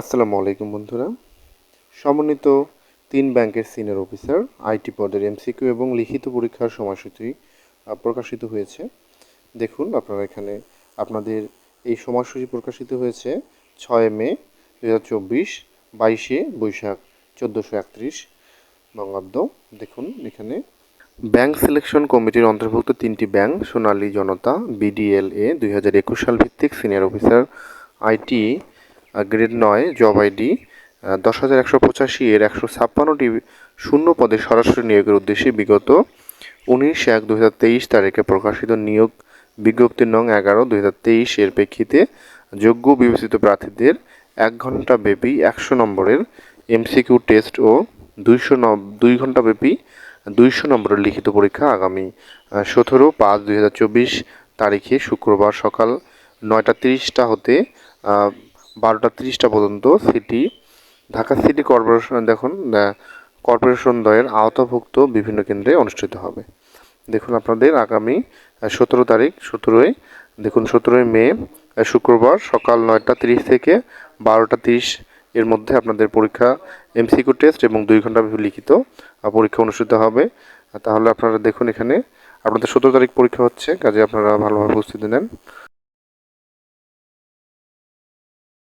আসসালামু আলাইকুম বন্ধুরা। সমন্বিত তিন ব্যাংকের সিনিয়র অফিসার, আইটি পদের এমসিকিউ এবং লিখিত পরীক্ষার সময়সূচি প্রকাশিত হয়েছে। দেখুন, আপনারা এখানে আপনাদের এই সময়সূচি প্রকাশিত হয়েছে ছয় মে দু হাজার চব্বিশ, বাইশে বৈশাখ চোদ্দোশো একত্রিশ বঙ্গাব্দ। দেখুন, এখানে ব্যাংক সিলেকশন কমিটির অন্তর্ভুক্ত তিনটি ব্যাংক, সোনালী জনতা, বিডিএলএ, দুই হাজার একুশ সাল ভিত্তিক সিনিয়র অফিসার, আইটি গ্রেড নয় জব আইডি দশ হাজার একশো পঁচাশি এর একশো ছাপ্পান্নটি শূন্য পদে সরাসরি নিয়োগের উদ্দেশ্যে বিগত উনিশ এক দু হাজার তেইশ তারিখে প্রকাশিত নিয়োগ বিজ্ঞপ্তি নং এগারো দু হাজার তেইশ এর প্রেক্ষিতে যোগ্য বিবেচিত প্রার্থীদের এক ঘণ্টা ব্যাপী একশো নম্বরের এমসিকিউ টেস্ট ও দুইশো দুই ঘণ্টা ব্যাপী দুইশো নম্বরের লিখিত পরীক্ষা আগামী সতেরো পাঁচ দুই হাজার চব্বিশ তারিখে শুক্রবার সকাল নয়টা তিরিশটা হতে বারোটা তিরিশটা পর্যন্ত সিটি, ঢাকা সিটি কর্পোরেশন দেখুন কর্পোরেশন দ্বয়ের আওতাভুক্ত বিভিন্ন কেন্দ্রে অনুষ্ঠিত হবে। দেখুন আপনাদের আগামী সতেরো তারিখ, সতেরোই, দেখুন সতেরোই মে শুক্রবার সকাল নয়টা তিরিশ থেকে বারোটা তিরিশ এর মধ্যে আপনাদের পরীক্ষা, এমসিকিউ টেস্ট এবং দুই ঘণ্টা লিখিত পরীক্ষা অনুষ্ঠিত হবে। তাহলে আপনারা দেখুন এখানে, আপনাদের সতেরো তারিখ পরীক্ষা হচ্ছে, কাজে আপনারা ভালোভাবে প্রস্তুতি নেন।